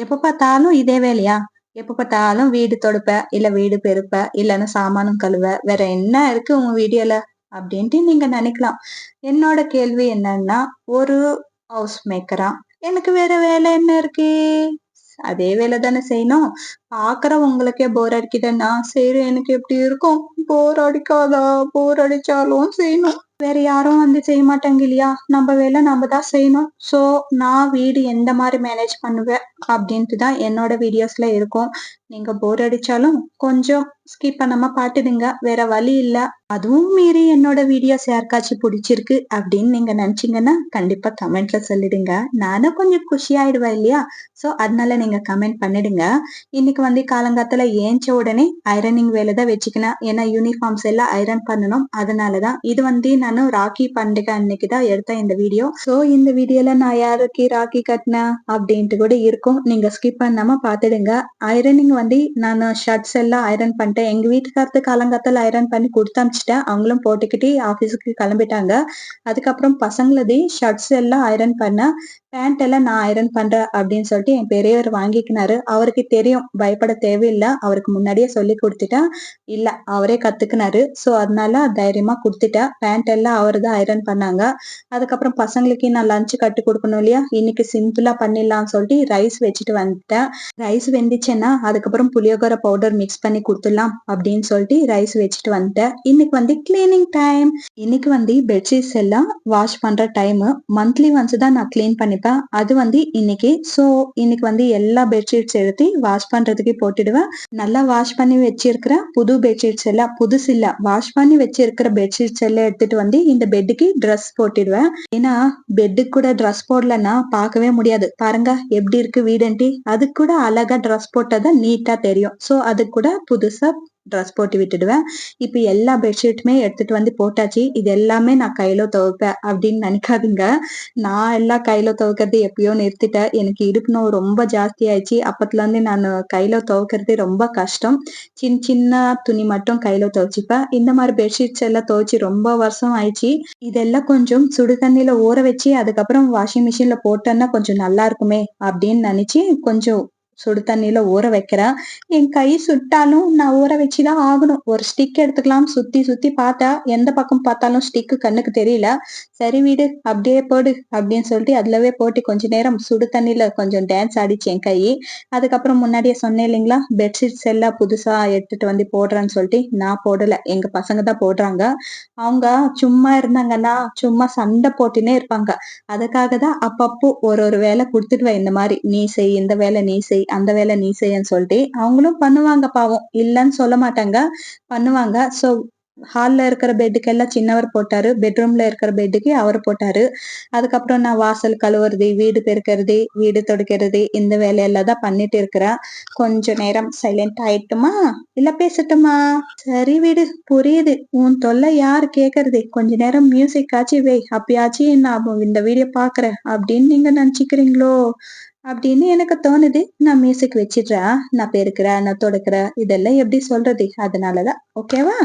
எப்ப பார்த்தாலும் இதே வேலையா? எப்ப பார்த்தாலும் வீடு தொடுப்ப இல்ல வீடு பெருப்ப இல்லைன்னா சாமானும் கழுவ வேற என்ன இருக்கு உங்க வீடியோல? அப்படின்ட்டு நீங்க நினைக்கலாம். என்னோட கேள்வி என்னன்னா ஒரு ஹவுஸ் மேக்கரா எனக்கு வேற வேலை என்ன இருக்கு? அதே வேலை தானே செய்யணும். பாக்குற உங்களுக்கே போர் அடிக்குதுன்னா சரி எனக்கு எப்படி இருக்கும்? போர் அடிக்காதா? போர் அடிச்சாலும் செய்யணும். வேற யாரும் வந்து செய்ய மாட்டாங்க இல்லையா? நம்ம வேலை நம்ம தான் செய்யணும். ஸோ நான் வீடு எந்த மாதிரி மேனேஜ் பண்ணுவேன் அப்படின்ட்டு தான் என்னோட வீடியோஸ்ல இருக்கும். நீங்க போர் அடிச்சாலும் கொஞ்சம் ஸ்கிப் பண்ணாம பாட்டுடுங்க வேற வழி இல்ல. அதுவும் மீறி என்னோட வீடியோஸ் யாருக்காச்சும் பிடிச்சிருக்கு அப்படின்னு நீங்க நினைச்சீங்கன்னா கண்டிப்பா கமெண்ட்ல சொல்லிடுங்க. நானும் கொஞ்சம் குஷி ஆயிடுவேன் இல்லையா? சோ அதனால நீங்க கமெண்ட் பண்ணிடுங்க. இன்னைக்கு வந்து காலங்காத்துல ஏஞ்ச உடனே ஐரனிங் வேலை தான் வச்சுக்கணும் ஏன்னா யூனிஃபார்ம்ஸ் எல்லாம் ஐரன் பண்ணணும். அதனாலதான் இது வந்து நானும் ராக்கி பண்டிகை அன்னைக்கு தான் எடுத்தேன் இந்த வீடியோ சோ இந்த வீடியோல நான் யாருக்கு ராக்கி கட்டினேன் அப்படின்ட்டு கூட இருக்கும். நீங்க ஸ்கிப் பண்ணாம பாத்துடுங்க. ஐரனிங் வந்து நான் ஷர்ட்ஸ் எல்லாம் ஐரன் பண்ணிட்டேன். எங்க வீட்டுக்காரத்து காலங்காத்தால ஐரன் பண்ணி கொடுத்து அமிச்சிட்டேன் அவங்களும் போட்டுக்கிட்டு ஆபீஸுக்கு கிளம்பிட்டாங்க. அதுக்கப்புறம் பசங்களதே ஷர்ட்ஸ் எல்லாம் ஐரன் பண்ண பேண்ட் எல்லாம் நான் ஐரன் பண்றேன் அப்படின்னு சொல்லிட்டு என் பெரியவர் வாங்கிக்கினாரு. அவருக்கு தெரியும் பயப்பட தேவையில்லை. அவருக்கு முன்னாடியே சொல்லி கொடுத்துட்டேன் இல்ல அவரே கத்துக்கினாரு. சோ அதனால தைரியமா கொடுத்துட்டேன் பேண்ட் எல்லாம் அவர் தான் ஐரன் பண்ணாங்க. அதுக்கப்புறம் பசங்களுக்கு நான் லஞ்ச் கட்டு கொடுக்கணும் இல்லையா? இன்னைக்கு சிம்பிளா பண்ணிடலாம்னு சொல்லிட்டு ரைஸ் வச்சுட்டு வந்துட்டேன். ரைஸ் வெந்துச்சுன்னா அதுக்கப்புறம் புளியோகர பவுடர் மிக்ஸ் பண்ணி கொடுத்துடலாம் அப்படின்னு சொல்லிட்டு ரைஸ் வச்சுட்டு வந்துட்டேன். இன்னைக்கு வந்து கிளீனிங் டைம் இன்னைக்கு வந்து பெட்ஷீட்ஸ் எல்லாம் வாஷ் பண்ற டைம் மந்த்லி ஒன்ஸ் தான் நான் கிளீன் பண்ணிப்பேன் அது வந்து இன்னைக்கு சோ இன்னைக்கு வந்து எல்லா பெட்ஷீட்ஸ் எடுத்து வாஷ் பண்றதுக்கு போட்டுடுவேன். நல்லா வாஷ் பண்ணி வச்சிருக்கிற புது பெட்ஷீட்ஸ் எல்லாம் புதுசு இல்ல வாஷ் பண்ணி வச்சிருக்கிற பெட்ஷீட்ஸ் எல்லாம் எடுத்துட்டு வந்து இந்த பெட்டுக்கு ட்ரெஸ் போட்டுடுவேன். ஏன்னா பெட்டுக்கு கூட ட்ரெஸ் போடலன்னா பார்க்கவே முடியாது. பாருங்க எப்படி இருக்கு வீடன்ட்டி அதுக்கு கூட அழகா ட்ரெஸ் போட்டதான் நீட்டா தெரியும். சோ அது கூட புதுசா ட்ரெஸ் போட்டு விட்டுடுவேன். இப்போ எல்லா பெட்ஷீட்டுமே எடுத்துட்டு வந்து போட்டாச்சு. இது எல்லாமே நான் கையில துவைப்பேன் அப்படின்னு நினைக்காதுங்க. நான் எல்லாம் கையில துவைக்கிறது எப்பயோ நிறுத்திட்டேன். எனக்கு இடுப்பு நோய் ரொம்ப ஜாஸ்தி ஆயிடுச்சு. அப்பத்துல இருந்து நான் கையில துவைக்கிறது ரொம்ப கஷ்டம். சின்ன சின்ன துணி மட்டும் கையில துவைச்சிப்பேன். இந்த மாதிரி பெட்ஷீட்ஸ் எல்லாம் துவைச்சி ரொம்ப வருஷம் ஆயிடுச்சு. இதெல்லாம் கொஞ்சம் சுடு தண்ணியில ஊற வச்சு அதுக்கப்புறம் வாஷிங் மிஷின்ல போட்டோன்னா கொஞ்சம் நல்லா இருக்குமே அப்படின்னு நினைச்சு கொஞ்சம் சுடு தண்ணியில ஊற வைக்கிறேன். என் கை சுட்டாலும் நான் ஊற வச்சுதான் ஆகணும். ஒரு ஸ்டிக் எடுத்துக்கலாம். சுத்தி சுத்தி பார்த்தா எந்த பக்கம் பார்த்தாலும் ஸ்டிக்கு கண்ணுக்கு தெரியல. சரி வீடு அப்படியே போடு அப்படின்னு சொல்லிட்டு அதுலவே போட்டு கொஞ்ச நேரம் சுடு தண்ணியில கொஞ்சம் டான்ஸ் ஆடிச்சு என் கை. அதுக்கப்புறம் முன்னாடியே சொன்னேன் இல்லைங்களா? பெட்ஷீட்ஸ் எல்லாம் புதுசா எடுத்துட்டு வந்து போடுறேன்னு சொல்லிட்டு நான் போடல. எங்க பசங்க தான் போடுறாங்க. அவங்க சும்மா இருந்தாங்கன்னா சும்மா சண்டை போட்டுனே இருப்பாங்க. அதுக்காக தான் அப்பப்போ ஒரு ஒரு வேலை கொடுத்துடுவேன் இந்த மாதிரி. நீ செய் இந்த வேலை நீ செய் அந்த வேலை நீ செய்யன்னு சொல்லிட்டு அவங்களும் பண்ணுவாங்க பாவம். இல்லைன்னு சொல்ல மாட்டாங்க. பண்ணுவாங்க. சோ ஹால்ல இருக்கிற பெட்டுக்கு எல்லாம் சின்னவர் போட்டாரு. பெட்ரூம்ல இருக்கிற பெட்டுக்கு அவர் போட்டாரு. அதுக்கப்புறம் நான் வாசல் கழுவுறது வீடு பெருக்கிறது வீடு துடைக்கிறது இந்த வேலையெல்லாம் தான் பண்ணிட்டு இருக்கிறேன். கொஞ்ச நேரம் சைலண்ட் ஆயிட்டுமா? இல்ல பேசட்டுமா? சரி வீடு. புரியுது. உன் தொல்லை யாரு கேக்குறது? கொஞ்ச நேரம் மியூசிக் ஆச்சு வை. அப்பயாச்சும் நான் இந்த வீடியோ பாக்குறேன் அப்படின்னு நீங்க நினைச்சுக்கிறீங்களோ? அப்படின்னு எனக்கு தோணுது. நான் மியூசிக் வச்சிடுறேன். நான் பெருக்கிறேன். நான் தொடக்கிறேன். இதெல்லாம் எப்படி சொல்றது? அதனாலதான். ஓகேவா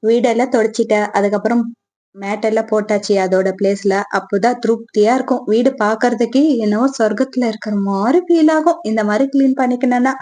வீடெல்லாம் தொடச்சிட்டேன். அதுக்கப்புறம் மேட் எல்லாம் போட்டாச்சு அதோட பிளேஸ்ல அப்போதான் திருப்தியா இருக்கும். வீடு பாக்குறதுக்கு என்னவோ சொர்க்கத்துல இருக்கிற மாதிரி ஃபீல் ஆகும். இந்த மாதிரி கிளீன் பண்ணிக்கணும்னா.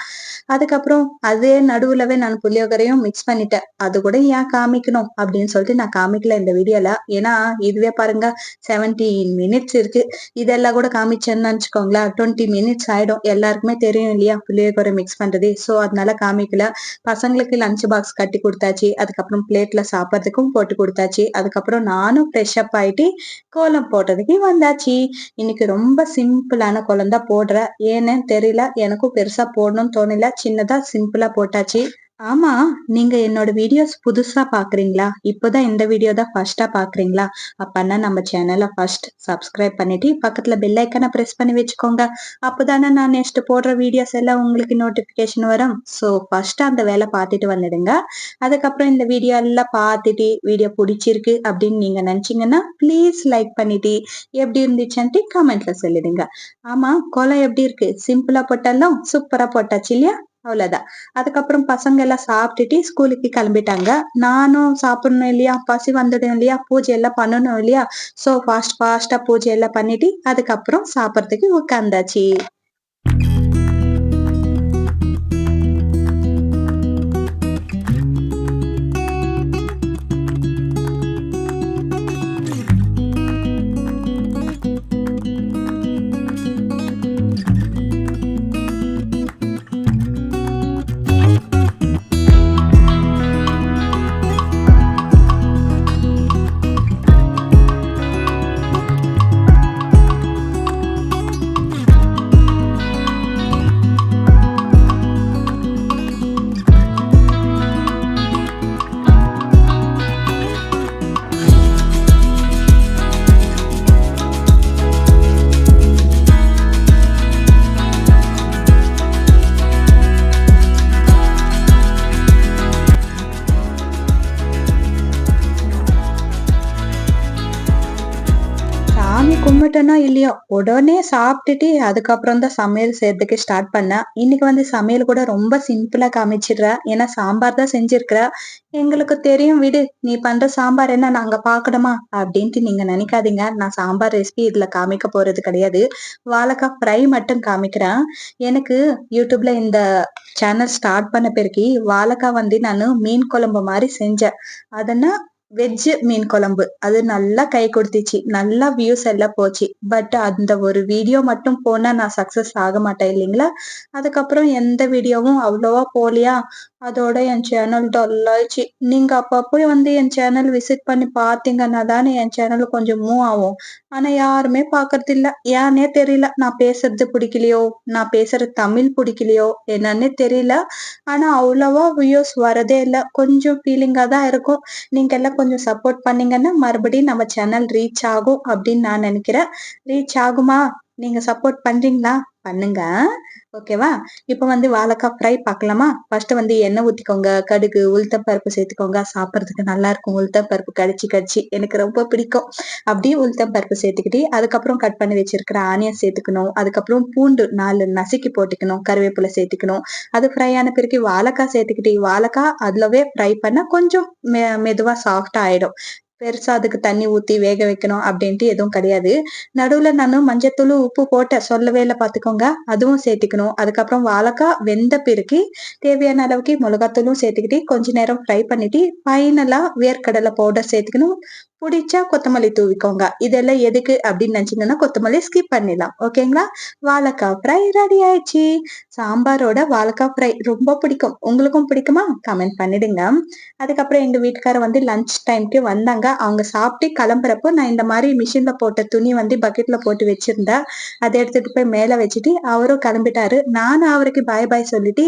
அதுக்கப்புறம் அதே நடுவுலவே நான் புளியோகரையும் மிக்ஸ் பண்ணிட்டேன். அது கூட ஏன் காமிக்கணும்? அப்படின்னு சொல்லிட்டு நான் காமிக்கல இந்த வீடியோல ஏன்னா இதுவே பாருங்க செவன்டீன் மினிட்ஸ் இருக்கு. இதெல்லாம் கூட காமிச்சேன்னு வச்சுக்கோங்களேன் டுவெண்ட்டி மினிட்ஸ் ஆயிடும். எல்லாருக்குமே தெரியும் இல்லையா? புளியோகரை மிக்ஸ் பண்றது. சோ அதனால காமிக்கல. பசங்களுக்கு லஞ்ச் பாக்ஸ் கட்டி கொடுத்தாச்சு. அதுக்கப்புறம் பிளேட்ல சாப்பிட்றதுக்கும் போட்டு கொடுத்தாச்சு. அதுக்கப்புறம் அப்புறம் நானும் ஃப்ரெஷ் அப் ஆயிட்டு கோலம் போட்டதுக்கு வந்தாச்சு. இன்னைக்கு ரொம்ப சிம்பிளான கோலம் தான் போடுறேன் ஏன்னு தெரியல. எனக்கும் பெருசா போடணும்னு தோணல. சின்னதா சிம்பிளா போட்டாச்சு. ஆமா நீங்க என்னோட வீடியோஸ் புதுசா பாக்குறீங்களா? இப்போதான் இந்த வீடியோ தான் ஃபர்ஸ்டா பாக்குறீங்களா? அப்பனா நம்ம சேனலை ஃபர்ஸ்ட் சப்ஸ்கிரைப் பண்ணிட்டு பக்கத்துல பெல் ஐக்கனை பிரஸ் பண்ணி வச்சுக்கோங்க. அப்போதானே நான் நெக்ஸ்ட் போடுற வீடியோஸ் எல்லாம் உங்களுக்கு நோட்டிபிகேஷன் வரும். ஸோ ஃபர்ஸ்ட் அந்த வேலை பார்த்துட்டு வந்துடுங்க. அதுக்கப்புறம் இந்த வீடியோ எல்லாம் பார்த்துட்டு வீடியோ பிடிச்சிருக்கு அப்படின்னு நீங்க நினைச்சீங்கன்னா ப்ளீஸ் லைக் பண்ணிட்டு எப்படி இருந்துச்சுன்ட்டு கமெண்ட்ல சொல்லிடுங்க. ஆமா கொலை எப்படி இருக்கு? சிம்பிளா போட்டாலும் சூப்பரா போட்டாச்சு இல்லையா? அவ்வளவுதான். அதுக்கப்புறம் பசங்க எல்லாம் சாப்பிட்டுட்டு ஸ்கூலுக்கு கிளம்பிட்டாங்க. நானும் சாப்பிடணும் இல்லையா? பசி வந்துடும் இல்லையா? பூஜை எல்லாம் பண்ணணும் இல்லையா? சோ ஃபாஸ்ட் ஃபாஸ்டா பூஜை எல்லாம் பண்ணிட்டு அதுக்கப்புறம் சாப்பிட்றதுக்கு உட்காந்தாச்சு இல்லையோ? உடனே சாப்பிட்டுட்டு அதுக்கப்புறம் தான் சமையல் செய்யறதுக்கு ஸ்டார்ட் பண்ணேன் இன்னைக்கு வந்து சமையல் கூட ரொம்ப சிம்பிளா காமிச்சிடுற. ஏன்னா சாம்பார் தான் செஞ்சிருக்கிற. எங்களுக்கு தெரியும் விடு நீ பண்ற சாம்பார் என்ன நாங்க பாக்கணுமா அப்படின்ட்டு நீங்க நினைக்காதீங்க. நான் சாம்பார் ரெசிபி இதுல காமிக்க போறது கிடையாது. வாழைக்காய் ஃப்ரை மட்டும் காமிக்கிறேன். எனக்கு யூடியூப்ல இந்த சேனல் ஸ்டார்ட் பண்ண பிறகு வாழைக்காய் வந்து நான் மீன் குழம்பு மாதிரி செஞ்சேன். அதனா வெஜ் மீன் குழம்பு. அது நல்லா கை கொடுத்துச்சு. நல்லா வியூஸ் எல்லாம் போச்சு. பட் அந்த ஒரு வீடியோ மட்டும் போனா நான் சக்சஸ் ஆக மாட்டேன் இல்லைங்களா? அதுக்கப்புறம் எந்த வீடியோவும் அவ்வளோவா போலியா அதோட என் சேனல் டல் நீங்க அப்பப்போ வந்து என் சேனல் விசிட் பண்ணி பாத்தீங்கன்னா தானே என் சேனல் கொஞ்சம் மூவ் ஆகும். ஆனா யாருமே பாக்குறது இல்ல ஏன்னே தெரியல. நான் பேசுறது பிடிக்கலையோ? நான் பேசுற தமிழ் பிடிக்கலையோ? என்னன்னே தெரியல. ஆனா அவ்வளோவா வியூஸ் வரதே இல்லை. கொஞ்சம் ஃபீலிங்கா தான் இருக்கும். நீங்க எல்லாம் கொஞ்சம் சப்போர்ட் பண்ணீங்கன்னா மறுபடியும் நம்ம சேனல் ரீச் ஆகும் அப்படின்னு நான் நினைக்கிறேன். ரீச் ஆகுமா? நீங்க சப்போர்ட் பண்றீங்களா? பண்ணுங்க. ஓகேவா இப்போ வந்து வாழைக்காய் ஃப்ரை பார்க்கலாமா? ஃபர்ஸ்ட் வந்து எண்ணெய் ஊத்திக்கோங்க கடுகு உளுத்தம் பருப்பு சேர்த்துக்கோங்க. சாப்பிட்றதுக்கு நல்லா இருக்கும் உளுத்தம் பருப்பு கடிச்சு கடிச்சு. எனக்கு ரொம்ப பிடிக்கும். அப்படியே உளுத்தம் பருப்பு சேர்த்துக்கிட்டு அதுக்கப்புறம் கட் பண்ணி வச்சிருக்கிற ஆனியன் சேர்த்துக்கணும். அதுக்கப்புறம் பூண்டு நாலு நசுக்கி போட்டுக்கணும். கருவேப்பிலை சேர்த்துக்கணும். அது ஃப்ரை ஆன பிறகு வாழைக்காய் சேர்த்துக்கிட்டு வாழைக்காய் அதுலவே ஃப்ரை பண்ணா கொஞ்சம் மெ மெதுவா சாஃப்டா ஆயிடும். பெருசா அதுக்கு தண்ணி ஊத்தி வேக வைக்கணும் அப்படின்ட்டு எதுவும் கிடையாது. நடுவுல நானும் மஞ்சத்தூள் உப்பு போட்ட சொல்லவே இல்லை பாத்துக்கோங்க. அதுவும் சேர்த்துக்கணும். அதுக்கப்புறம் வாழைக்காய் வெந்த பிறகு தேவையான அளவுக்கு மிளகாத்தூளும் சேர்த்துக்கிட்டு கொஞ்ச நேரம் ஃப்ரை பண்ணிட்டு ஃபைனலா வேர்க்கடலை பவுடர் சேர்த்துக்கணும். பிடிச்சா கொத்தமல்லி தூவிக்கோங்க. இதெல்லாம் எதுக்கு அப்படின்னு நினச்சிங்கன்னா கொத்தமல்லி ஸ்கிப் பண்ணிடலாம். ஓகேங்களா? வாழைக்காய் ஃப்ரை ரெடி ஆயிடுச்சு. சாம்பாரோட வாழைக்காய் ஃப்ரை ரொம்ப பிடிக்கும். உங்களுக்கும் பிடிக்குமா? கமெண்ட் பண்ணிடுங்க. அதுக்கப்புறம் எங்க வீட்டுக்காரர் வந்து லஞ்ச் டைம்க்கு வந்தாங்க. அவங்க சாப்பிட்டு கிளம்புறப்போ நான் இந்த மாதிரி மிஷினில் போட்ட துணி வந்து பக்கெட்ல போட்டு வச்சுருந்தேன். அதை எடுத்துட்டு போய் மேல வச்சுட்டு அவரும் கிளம்பிட்டாரு. நானும் அவருக்கு பாய் பாய் சொல்லிட்டு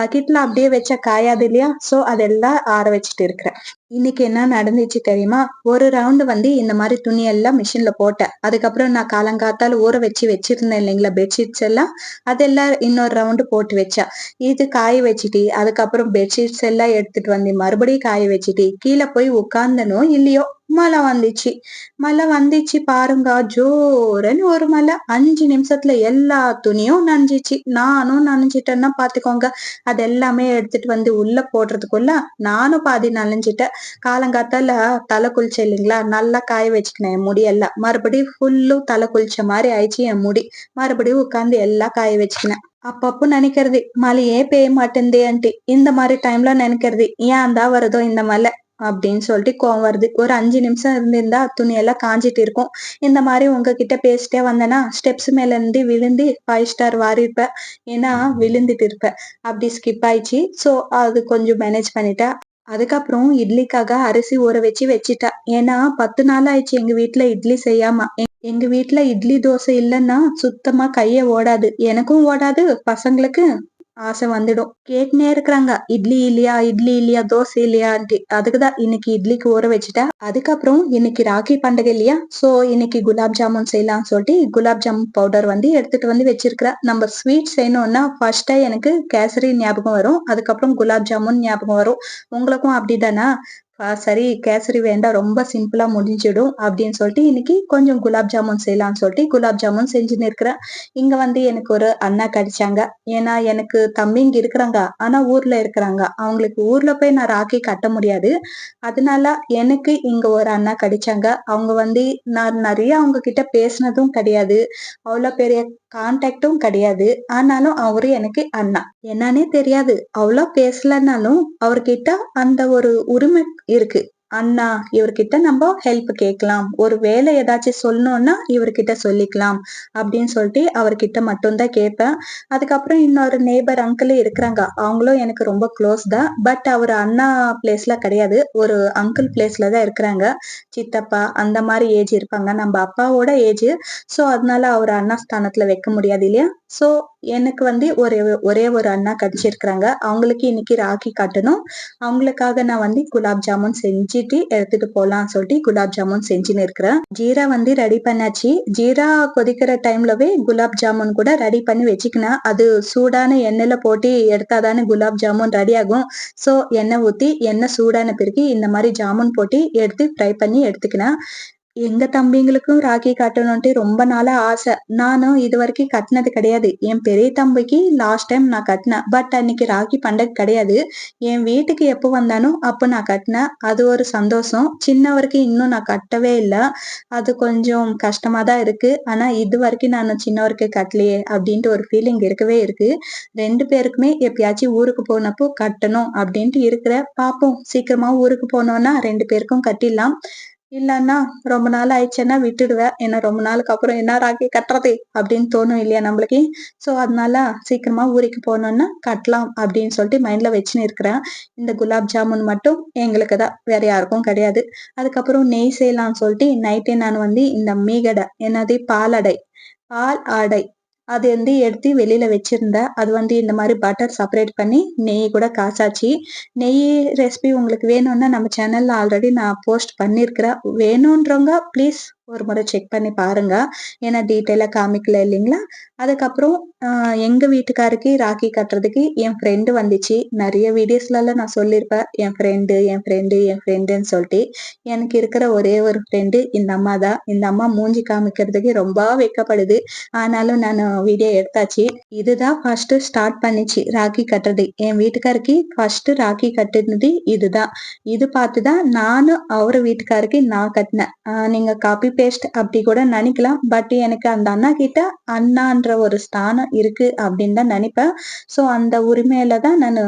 பக்கெட்ல அப்படியே வச்ச காயாது இல்லையா? ஸோ அதெல்லாம் ஆற வச்சுட்டு இருக்கிறேன். இன்னைக்கு என்ன நடந்துச்சு தெரியுமா? ஒரு ரவுண்டு வந்து இந்த மாதிரி துணி எல்லாம் மிஷின்ல போட்டேன். அதுக்கப்புறம் நான் காலங்காத்தால ஊற வச்சு வச்சிருந்தேன் இல்லைங்களா பெட்ஷீட்ஸ் எல்லாம். அதெல்லாம் இன்னொரு ரவுண்டு போட்டு வச்சேன். இது காய வச்சுட்டு அதுக்கப்புறம் பெட்ஷீட்ஸ் எல்லாம் எடுத்துட்டு வந்து மறுபடியும் காய வச்சுட்டு கீழே போய் உட்கார்ந்தனோ இல்லையோ மழை வந்துச்சு. மழை வந்துச்சு பாருங்க. ஜோரன்னு ஒரு மழை. அஞ்சு நிமிஷத்துல எல்லா துணியும் நனைஞ்சிச்சு. நானும் நனைஞ்சிட்டேன்னா பாத்துக்கோங்க. அது எல்லாமே எடுத்துட்டு வந்து உள்ள போடுறதுக்குள்ள நானும் பாதி நனைஞ்சிட்டேன். காலங்காத்தால தலை குளிச்ச இல்லைங்களா? நல்லா காய வச்சுக்கினேன். என் முடி எல்லாம். மறுபடியும் ஃபுல்லும் தலை குளிச்ச மாதிரி ஆயிடுச்சு என் முடி. மறுபடியும் உட்காந்து எல்லாம் காய வச்சுக்கினேன். அப்பப்போ நினைக்கிறது. மழையே பெய்ய மாட்டேந்தேன்ட்டு இந்த மாதிரி டைம்ல நினைக்கிறது. ஏன் தான் வருதோ இந்த மழை? அப்படின்னு சொல்லிட்டு கோவம் வருது. ஒரு அஞ்சு நிமிஷம் இருந்திருந்தா துணியெல்லாம் காஞ்சிட்டு இருக்கும். இந்த மாதிரி உங்ககிட்ட பேசிட்டே வந்தேன்னா ஸ்டெப்ஸ் மேல இருந்து விழுந்து ஃபைவ் ஸ்டார் வாரி ஏன்னா விழுந்துட்டு இருப்பேன் அப்படி ஸ்கிப் ஆயிடுச்சு. ஸோ அது கொஞ்சம் மேனேஜ் பண்ணிட்டேன் அதுக்கப்புறம் இட்லிக்காக அரிசி ஊற வச்சு வச்சிட்டா. ஏன்னா பத்து நாள் ஆயிடுச்சு எங்க வீட்டுல இட்லி செய்யாம. எங்க வீட்டுல இட்லி தோசை இல்லைன்னா சுத்தமா கைய ஓடாது. எனக்கும் ஓடாது பசங்களுக்கு ஆசை வந்துடும். கேட்டுனே இருக்கிறாங்க. இட்லி இல்லையா இட்லி இல்லையா தோசை இல்லையான்ட்டு. அதுக்குதான் இன்னைக்கு இட்லிக்கு ஊற வச்சுட்டா. அதுக்கப்புறம் இன்னைக்கு ராக்கி பண்டிகை இல்லையா? சோ இன்னைக்கு குலாப் ஜாமுன் செய்யலாம்னு சொல்லிட்டு குலாப் ஜாமுன் பவுடர் வந்து எடுத்துட்டு வந்து வச்சிருக்கிறா. நம்ம ஸ்வீட் செய்யணும்னா ஃபர்ஸ்டா எனக்கு கேசரி ஞாபகம் வரும். அதுக்கப்புறம் குலாப் ஜாமுன் ஞாபகம் வரும். உங்களுக்கும் அப்படிதானா? சரி கேசரி வேண்டாம் ரொம்ப சிம்பிளா முடிஞ்சிடும் அப்படின்னு சொல்லிட்டு இன்னைக்கு கொஞ்சம் குலாப் ஜாமுன் செய்யலாம்னு சொல்லிட்டு குலாப் ஜாமுன் செஞ்சுன்னு இருக்கிறேன். இங்க வந்து எனக்கு ஒரு அண்ணா கிடைச்சாங்க. ஏன்னா எனக்கு தம்பிங்க இருக்கிறாங்க. ஆனா ஊர்ல இருக்கிறாங்க. அவங்களுக்கு ஊர்ல போய் நான் ராக்கி கட்ட முடியாது. அதனால எனக்கு இங்க ஒரு அண்ணா கிடைச்சாங்க. அவங்க வந்து நான் நிறைய அவங்க கிட்ட பேசினதும் கிடையாது. அவ்வளோ பெரிய கான்டாக்டும் கிடையாது. ஆனாலும் அவரு எனக்கு அண்ணா. என்னன்னே தெரியாது. அவ்வளோ பேசலனாலும் அவர்கிட்ட அந்த ஒரு உரிமை இருக்கு. அண்ணா இவர்கிட்ட நம்ம ஹெல்ப் கேட்கலாம். ஒரு வேலை ஏதாச்சும் சொல்லணும்னா இவர்கிட்ட சொல்லிக்கலாம் அப்படின்னு சொல்லிட்டு அவர்கிட்ட மட்டும்தான் கேட்பேன். அதுக்கப்புறம் இன்னொரு நேபர் அங்கிள் இருக்கிறாங்க. அவங்களும் எனக்கு ரொம்ப க்ளோஸ் தான். பட் அவர் அண்ணா பிளேஸ்ல கிடையாது. ஒரு அங்கிள் பிளேஸ்ல தான் இருக்கிறாங்க. சித்தப்பா அந்த மாதிரி ஏஜ் இருப்பாங்க. நம்ம அப்பாவோட ஏஜ் ஸோ அதனால அவர் அண்ணா ஸ்தானத்துல வைக்க முடியாது இல்லையா? ஸோ எனக்கு வந்து ஒரே ஒரே ஒரு அண்ணா கிடைச்சிருக்கிறாங்க. அவங்களுக்கு இன்னைக்கு ராக்கி கட்டணும். அவங்களுக்காக நான் வந்து குலாப் ஜாமுன் செஞ்சு செஞ்சுட்டு எடுத்துட்டு போலாம் சொல்லிட்டு குலாப் ஜாமுன் செஞ்சுன்னு இருக்கிறேன். ஜீரா வந்து ரெடி பண்ணாச்சு. ஜீரா கொதிக்கிற டைம்லவே குலாப் ஜாமுன் கூட ரெடி பண்ணி வச்சுக்கினேன். அது சூடான எண்ணெயில போட்டு எடுத்தாதானே குலாப் ஜாமுன் ரெடி ஆகும். சோ எண்ணெய் ஊத்தி எண்ணெய் சூடான பிறகு இந்த மாதிரி ஜாமுன் போட்டு எடுத்து ஃப்ரை பண்ணி எடுத்துக்கினேன். எங்க தம்பிங்களுக்கும் ராக்கி கட்டணும்ட்டு ரொம்ப நாளா ஆசை. நானும் இது வரைக்கும் கட்டினது கிடையாது. என் பெரிய தம்பிக்கு லாஸ்ட் டைம் நான் கட்டினேன். பட் அன்னைக்கு ராக்கி பண்டக கிடையாது. என் வீட்டுக்கு எப்போ வந்தானோ அப்போ நான் கட்டினேன். அது ஒரு சந்தோஷம். சின்ன வரைக்கும் இன்னும் நான் கட்டவே இல்லை. அது கொஞ்சம் கஷ்டமா தான் இருக்கு. ஆனா இது வரைக்கும் நான் சின்னவருக்கு கட்டலையே அப்படின்ட்டு ஒரு ஃபீலிங் இருக்கவே இருக்கு. ரெண்டு பேருக்குமே எப்பயாச்சும் ஊருக்கு போனப்போ கட்டணும் அப்படின்ட்டு இருக்கிற. பாப்போம் சீக்கிரமா ஊருக்கு போனோம்னா ரெண்டு பேருக்கும் கட்டிடலாம். இல்லன்னா ரொம்ப நாள் ஆயிடுச்சுன்னா விட்டுடுவேன் ஏன்னா ரொம்ப நாளுக்கு அப்புறம் என்ன ராக்கி கட்டுறது? அப்படின்னு தோணும் இல்லையா நம்மளுக்கு? ஸோ அதனால சீக்கிரமா ஊருக்கு போனோம்னா கட்டலாம் அப்படின்னு சொல்லிட்டு மைண்ட்ல வச்சுன்னு இருக்கிறேன். இந்த குலாப் ஜாமுன் மட்டும் எங்களுக்கு தான். வேற யாருக்கும் கிடையாது. அதுக்கப்புறம் நெய் செய்யலாம்னு சொல்லிட்டு நைட்டே நான் வந்து இந்த மீகடை என்னது? பாலடை. பால் ஆடை. அது வந்து எடுத்து வெளியில வச்சிருந்தேன் அது வந்து இந்த மாதிரி பட்டர் செப்பரேட் பண்ணி நெய் கூட காசாச்சு. நெய் ரெசிபி உங்களுக்கு வேணும்னா நம்ம சேனல்ல ஆல்ரெடி நான் போஸ்ட் பண்ணியிருக்கிறேன் வேணுன்றவங்க ப்ளீஸ் ஒரு முறை செக் பண்ணி பாருங்க. ஏன்னா டீட்டெயிலாக காமிக்கல இல்லைங்களா? அதுக்கப்புறம் எங்கள் எங்க வீட்டுக்காருக்கு ராக்கி கட்டுறதுக்கு என் ஃப்ரெண்டு வந்துச்சு. நிறைய வீடியோஸ்ல நான் சொல்லியிருப்பேன் என் ஃப்ரெண்டு என் ஃப்ரெண்டு என் ஃப்ரெண்டுன்னு சொல்லிட்டு. எனக்கு இருக்கிற ஒரே ஒரு ஃப்ரெண்டு இந்த அம்மா தான். இந்த அம்மா மூஞ்சி காமிக்கிறதுக்கு ரொம்ப வெக்கப்படுது. ஆனாலும் நான் வீடியோ எடுத்தாச்சு. இதுதான் ஃபர்ஸ்ட் ஸ்டார்ட் பண்ணிச்சு ராக்கி கட்டுறது. என் வீட்டுக்காருக்கு ஃபர்ஸ்ட் ராக்கி கட்டுனது இதுதான். இது பார்த்துதான் நானும் அவர் வீட்டுக்காருக்கு நான் கட்டினேன். நீங்கள் நீங்க காப்பி பேஸ்ட் அப்படி கூட நினைக்கலாம். பட் எனக்கு அந்த அண்ணா கிட்ட அண்ணான்ற ஒரு ஸ்தானம் இருக்கு அப்படின்னு தான் நினைப்பேன். சோ அந்த உரிமையில தான் நான்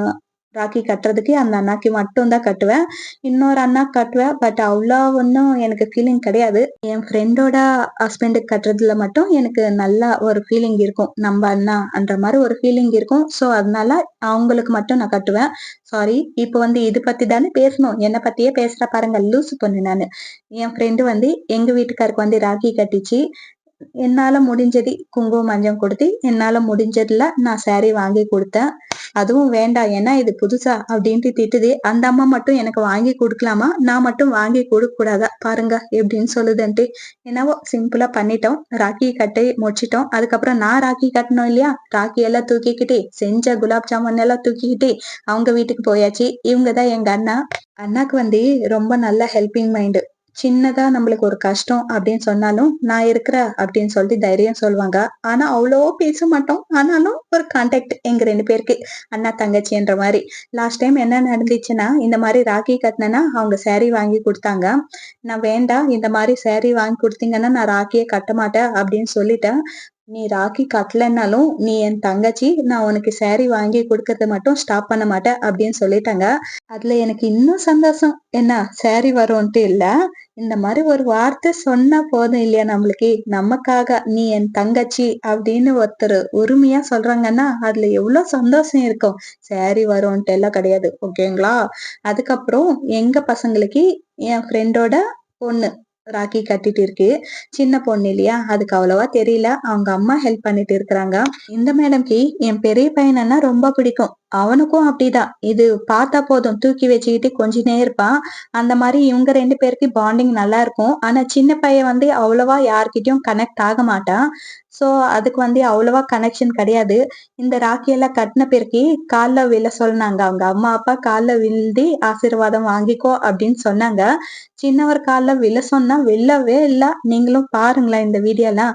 ராக்கி கட்டுறதுக்கு அந்த அண்ணாக்கு மட்டும் தான் கட்டுவேன். இன்னொரு அண்ணா கட்டுவேன். பட் அவ்வளோ ஒன்றும் எனக்கு ஃபீலிங் கிடையாது. என் ஃப்ரெண்டோட ஹஸ்பண்டுக்கு கட்டுறதுல மட்டும் எனக்கு நல்லா ஒரு ஃபீலிங் இருக்கும். நம்ம அண்ணா அந்த மாதிரி ஒரு ஃபீலிங் இருக்கும். ஸோ அதனால அவங்களுக்கு மட்டும் நான் கட்டுவேன். சாரி இப்போ வந்து இது பத்தி தானே பேசணும். என்னை பத்தியே பேசுற பாருங்க லூசு பொண்ணு நான். என் ஃப்ரெண்டு வந்து எங்க வீட்டுக்காருக்கு வந்து ராக்கி கட்டிச்சு. என்னால முடிஞ்சது குங்குமம் மஞ்சள் கொடுத்து என்னால முடிஞ்சதுல நான் saree வாங்கி கொடுத்தேன். அதுவும் வேண்டாம் ஏன்னா இது புதுசா அப்படின்ட்டு திட்டுது. அந்த அம்மா மட்டும் எனக்கு வாங்கி கொடுக்கலாமா? நான் மட்டும் வாங்கி கொடுக்க கூடாதா பாருங்க எப்படின்னு சொல்லுதுன்ட்டு. என்னவோ சிம்பிளா பண்ணிட்டோம். ராக்கி கட்டி முடிச்சிட்டோம். அதுக்கப்புறம் நான் ராக்கி கட்டணும் இல்லையா? ராக்கி எல்லாம் தூக்கிக்கிட்டு செஞ்ச குலாப் ஜாமுன் எல்லாம் தூக்கிக்கிட்டு அவங்க வீட்டுக்கு போயாச்சு. இவங்க தான் எங்க அண்ணா. அண்ணாக்கு வந்து ரொம்ப நல்ல ஹெல்பிங் மைண்டு சின்னதா நம்மளுக்கு ஒரு கஷ்டம் அப்படின்னு சொன்னாலும் நான் இருக்கிற அப்படின்னு சொல்லிட்டு தைரியம் சொல்லுவாங்க. ஆனா அவ்வளோ பேச மாட்டோம். ஆனாலும் ஒரு கான்டாக்ட் எங்க ரெண்டு பேருக்கு அண்ணா தங்கச்சின்ற மாதிரி. லாஸ்ட் டைம் என்ன நடந்துச்சுன்னா இந்த மாதிரி ராக்கி கட்டினேன்னா அவங்க சேரீ வாங்கி கொடுத்தாங்க. நான் வேண்டாம் இந்த மாதிரி சேரீ வாங்கி கொடுத்தீங்கன்னா நான் ராக்கியை கட்ட மாட்டேன் அப்படின்னு சொல்லிட்டேன். நீ ராக்கி கட்டலைன்னாலும் நீ என் தங்கச்சி நான் உனக்கு சேரீ வாங்கி கொடுக்கறத மட்டும் ஸ்டாப் பண்ண மாட்டேன் அப்படின்னு சொல்லிட்டாங்க. அதுல எனக்கு இன்னும் சந்தோஷம். என்ன சேரீ வரும்ன்ட்டு இல்ல. இந்த மாதிரி ஒரு வார்த்தை சொன்னா போதும் இல்லையா நம்மளுக்கு? நமக்காக நீ என் தங்கச்சி அப்படின்னு ஒருத்தர் உரிமையா சொல்றாங்கன்னா அதுல எவ்வளவு சந்தோஷம் இருக்கும். சேரீ வரும்ன்ட்டு எல்லாம் கிடையாது ஓகேங்களா அதுக்கப்புறம் எங்க பசங்களுக்கு? என் ஃப்ரெண்டோட பொண்ணு. ராக்கி கட்டிட்டு இருக்கு. சின்ன பொண்ணு இல்லையா? அதுக்கு அவ்வளவா தெரியல. அவங்க அம்மா ஹெல்ப் பண்ணிட்டு இருக்கிறாங்க. இந்த மேடம்க்கு என் பெரிய பையனா ரொம்ப பிடிக்கும். அவனுக்கும் அப்படிதான். இது பார்த்தா போதும். தூக்கி வச்சுக்கிட்டு கொஞ்ச நேரம் இருப்பான். அந்த மாதிரி இவங்க ரெண்டு பேருக்கு பாண்டிங் நல்லா இருக்கும். ஆனா சின்ன பையன் வந்து அவ்வளவா யார்கிட்டயும் கனெக்ட் ஆக மாட்டான். சோ அதுக்கு வந்து அவ்வளவா கனெக்ஷன் கிடையாது. இந்த ராக்கி எல்லாம் கட்டின பிறகு காலில் விழ சொன்னாங்க அவங்க. அம்மா அப்பா காலில் விழுந்தி ஆசீர்வாதம் வாங்கிக்கோ அப்படின்னு சொன்னாங்க. சின்னவர் கால்ல விழ சொன்னா விழவே இல்லை. நீங்களும் பாருங்களேன் இந்த வீடியோலாம்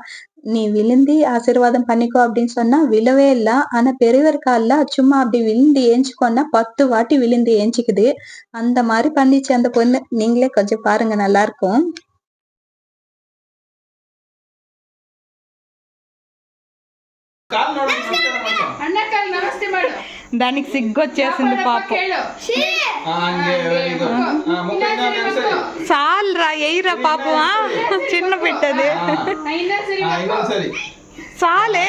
நீ விழுந்தி ஆசீர்வாதம் பண்ணிக்கோ அப்படின்னு சொன்னா விழவே இல்லை. ஆனா பெரியவர் கால்ல சும்மா அப்படி விழுந்து ஏஞ்சிக்கோன்னா பத்து வாட்டி விழுந்து ஏஞ்சிக்குது. அந்த மாதிரி பண்ணிச்சு அந்த பொண்ணு. நீங்களே கொஞ்சம் பாருங்க நல்லா இருக்கும். దానికి సిగ్గొచ్చేసింది పాప. చాలు రా ఎయిరా పాపమా చిన్న పెట్టది చాలే.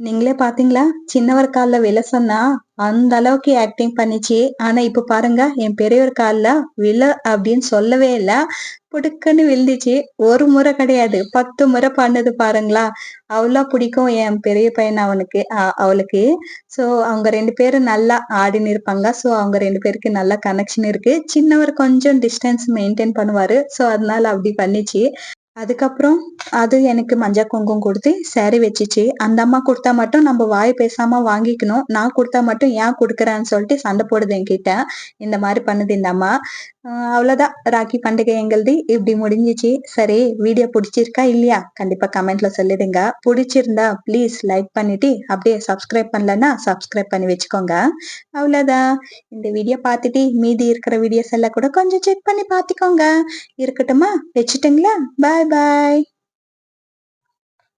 நீங்களே பாத்தீங்களா? சின்னவர் கால்ல விழ சொன்னா அந்த அளவுக்கு ஆக்டிங் பண்ணிச்சு. ஆனா இப்ப பாருங்க என் பெரியவர் கால்ல விழ அப்படின்னு சொல்லவே இல்ல. புடுக்குன்னு விழுந்துச்சு. ஒரு முறை கிடையாது. பத்து முறை பண்ணது பாருங்களா. அவ்வளோ பிடிக்கும் என் பெரிய பையன் அவனுக்கு அவளுக்கு. சோ அவங்க ரெண்டு பேரும் நல்லா ஆடின்னு இருப்பாங்க. சோ அவங்க ரெண்டு பேருக்கு நல்லா கனெக்ஷன் இருக்கு. சின்னவர் கொஞ்சம் டிஸ்டன்ஸ் மெயின்டைன் பண்ணுவாரு. சோ அதனால அப்படி பண்ணிச்சு. அதுக்கப்புறம் அது எனக்கு மஞ்சள் குங்குமம் கொடுத்து சேரீ வச்சிச்சு. அந்த அம்மா கொடுத்தா மட்டும் நம்ம வாய் பேசாம வாங்கிக்கணும். நான் கொடுத்தா மட்டும் ஏன் கொடுக்குறேன்னு சொல்லிட்டு சண்டை போடுது என்கிட்ட. இந்த மாதிரி பண்ணுது இந்த அம்மா. அவ்வளோதான் ராக்கி பண்டிகை எங்களுது? இப்படி முடிஞ்சிச்சு. சரி வீடியோ பிடிச்சிருக்கா இல்லையா? கண்டிப்பா கமெண்ட்ல சொல்லிடுங்க. பிடிச்சிருந்தா ப்ளீஸ் லைக் பண்ணிட்டு அப்படியே சப்ஸ்கிரைப் பண்ணலன்னா சப்ஸ்கிரைப் பண்ணி வச்சுக்கோங்க. அவ்வளோதான் இந்த வீடியோ பார்த்துட்டு மீதி இருக்கிற வீடியோஸ் எல்லாம் கூட கொஞ்சம் செக் பண்ணி பார்த்துக்கோங்க. இருக்கட்டுமா? வச்சுட்டுங்களா? பாய் பாய்